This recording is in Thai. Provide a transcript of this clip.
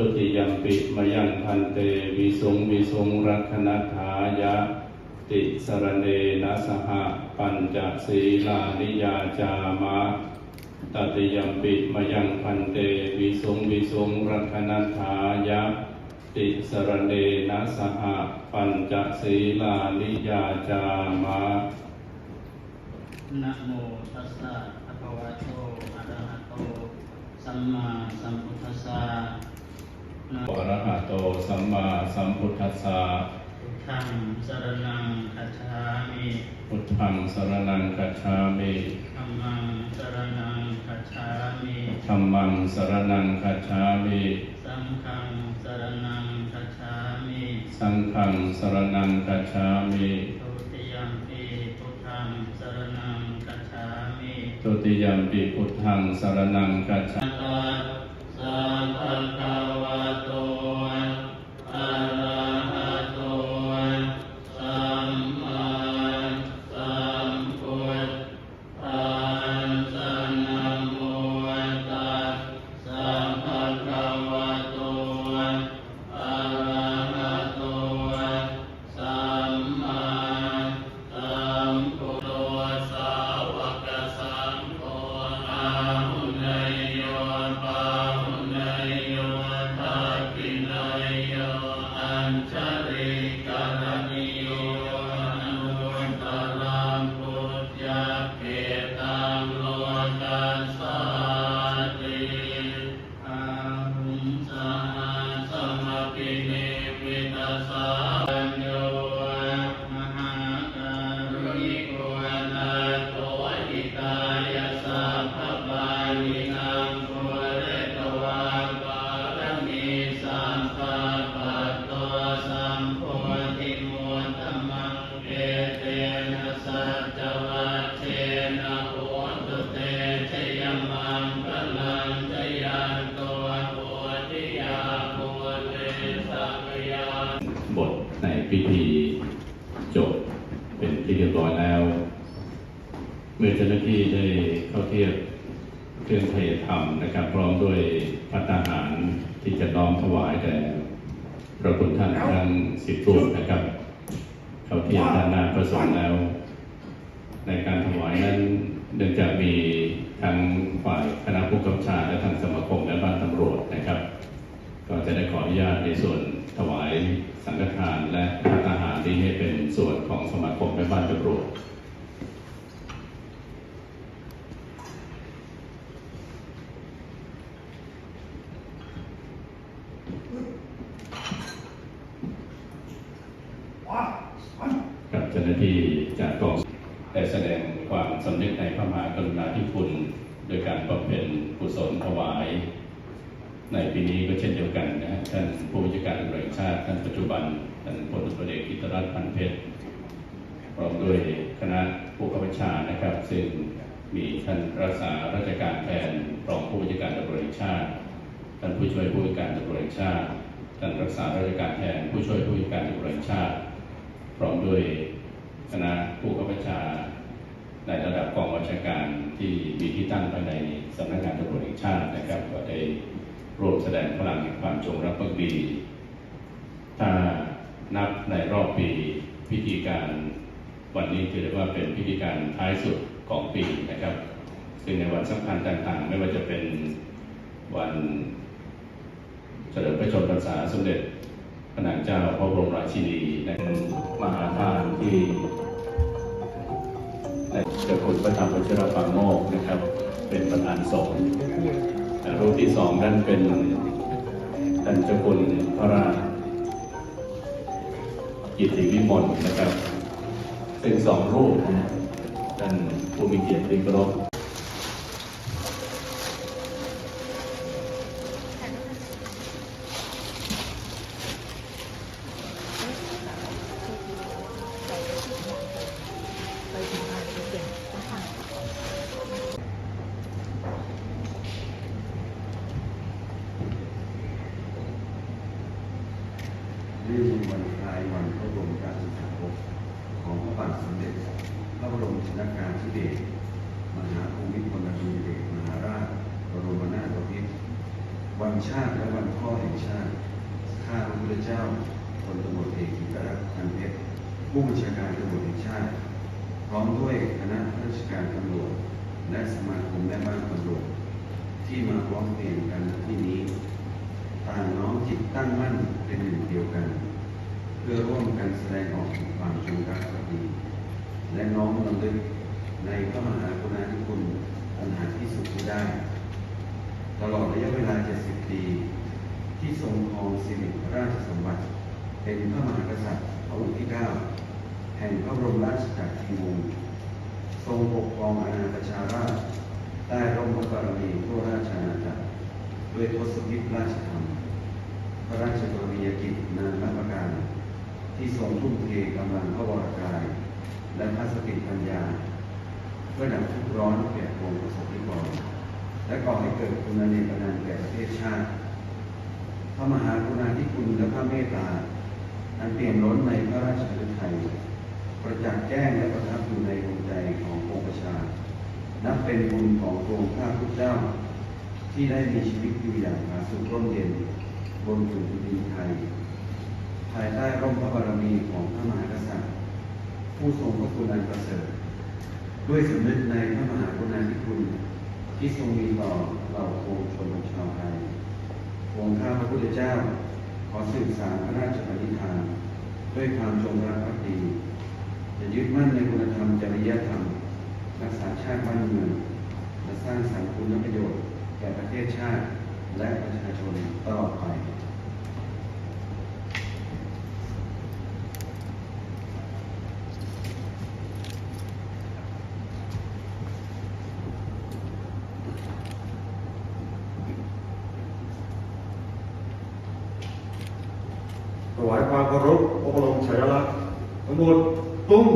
ตุติยมปิมยังพันเตวิสงวิสงรักนัฐายะ ติสรเนนะสหปัญจศีลานิยาจามะตติยมปิมยังพันเตวิสงวิสงรักนัฐายะ ติสรเนนะสหปัญจศีลานิยาจามะนะโมตัสสะภะคะวะโตอะระหะโต สัมมาสัมพุทธัสสะ นะอะระหะโตสัมมาสัมพุทธัสสะพุทธังสรณังคัจฉามิพุทธังสรณังคัจฉามิธัมมังสรณังคัจฉามิธัมมังสรณังคัจฉามิสังฆังสรณังคัจฉามิสังฆังสรณังคัจฉามิทุติยัมปิพุทธังสรณังคัจฉามิตุติยมปิพุทธังสรณังคัจฉาตั พิธีจบเป็นที่เรียบร้อยแล้ว เมื่อเจ้าหน้าที่ได้เข้าเทียบเครื่องไทยธรรมนะครับ พร้อมด้วยพัตตาหารที่จะน้อมถวายแด่พระคุณท่านทั้งสิบรูปนะครับ เข้าเทียบด้านหน้าพระสงฆ์แล้ว ในการถวายนั้นเนื่องจากมีทั้งฝ่ายคณะผู้กำกับชาและทางสมาคมและบ้านตำรวจนะครับ ก็จะได้ขออนุญาตในส่วน บ้านตำรวจกับเจ้าหน้าที่จากกองได้แสดงความสำนึกในพระมหากรุณาธิคุณ โดยการบำเพ็ญกุศลถวาย ในปีนี้ก็เช่นเดียวกันนะท่านผู้บัญชาการตำรวจแห่งชาติท่านปัจจุบันท่านพลตรวจเอกอิตรรัตน์พันเพชร พร้อมด้วยคณะผู้ข้าราชานะครับ ซึ่งมีท่านรักษาราชการแทนรองผู้บัญชาการตำรวจแห่งชาติ ท่านผู้ช่วยผู้บัญชาการตำรวจแห่งชาติ ท่านรักษาราชการแทนผู้ช่วยผู้บัญชาการตำรวจแห่งชาติ พร้อมด้วยคณะผู้ข้าราชา ในระดับกองบัญชาการที่มีที่ตั้งภายในสำนักงานตำรวจแห่งชาตินะครับก็ได้ร่วมแสดงพลังแห่งความจงรักภักดีถ้านับในรอบปีพิธีการ วันนี้ถือได้ว่าเป็นพิธีการท้ายสุดของปีนะครับ ซึ่งในวันสำคัญต่างๆ ไม่ว่าจะเป็นวันเฉลิมพระชนมพรรษาสมเด็จพระนางเจ้าพระบรมราชินีในมหาทานที่ในเจ้าคุณพระธรรมวชิรปาโมกนะครับ เป็นประธานสงฆ์อ่ารูปที่สองนั้นเป็นท่านเจ้าคุณพระราชกิตติวิมลนะครับ ซึ่งสองรูปนะท่านผู้มีเกียรติที่เคารพนี่มีวันคลายวันพระบรมราชสาภก ของพระบาทสมเด็จพระบรมชนกาธิเบศรมหาภูมิพลอดุลยเดชมหาราชบรมนาถบพิตรวันชาติและวันพ่อแห่งชาติ ข้าพระพุทธเจ้าพลตำรวจเอกกิตรัตน์พันเพชรผู้บัญชาการตำรวจแห่งชาติ พร้อมด้วยคณะข้าราชการตำรวจ และสมาคมแม่บ้านตำรวจที่มาร้อมเพรียงกันณที่นี้ ต่างน้อมจิตตั้งมั่นเป็นหนึ่งเดียวกัน พื่อร่วมกันแสดงออกถึงความจงรักภักดี และน้อมรำลึกในพระมหากรุณาธิคุณอันหาที่สุดไม่ได้ ตลอดระยะเวลา 70 ปี ที่ทรงครองสิริราชสมบัติ เป็นพระมหากษัตริย์พระองค์ที่ 9 แห่งพระบรมราชจักรีวงศ์ทรงปกครองอาณาประชาราชย์ใต้ร่มพระบารมีทั่วราชอาณาจักรด้วยทศพิธราชธรรมพระราชกรณียกิจนานรับประการ ที่ทรงทุ่มเทกำลังพระวรกาย และพระสติปัญญา เพื่อดับทุกร้อนแก่ปวงประสบนิกรและก่อให้เกิดคุณเนตนันแก่ประเทศชาติ พระมหากรุณาธิคุณและพระเมตตา อันเปี่ยมล้นในพระราชฤทัยประจักษ์แจ้งและประทับอยู่ในดวงใจของปวงประชา นับเป็นบุญของพระองค์ข้าพุทธเจ้า ที่ได้มีชีวิตอยู่อย่างผาสุกร่มเย็นบนผืนดินไทยายใต้ร่มพระบารมีของพระมหากษัตริย์ ผู้ทรงพระคุณอันประเสริฐ ด้วยสำนึกในพระมหากรุณาธิคุณ ที่ทรงมีต่อเราโคชนชาวไทยองค์ข้าพระพุทธเจ้า ขอสืบสานพระราชปณิธาน ด้วยความจงรักภักดีจะยึดมั่นในคุณธรรมจริยธรรม รักษาชาติบ้านเมืองและสร้างสรรค์คุณประโยชน์แก่ประเทศชาติและประชาชนตลอดไป ถวายความเคารพพระบรมฉายาลักษณ์ทั้งหมดตุ้ม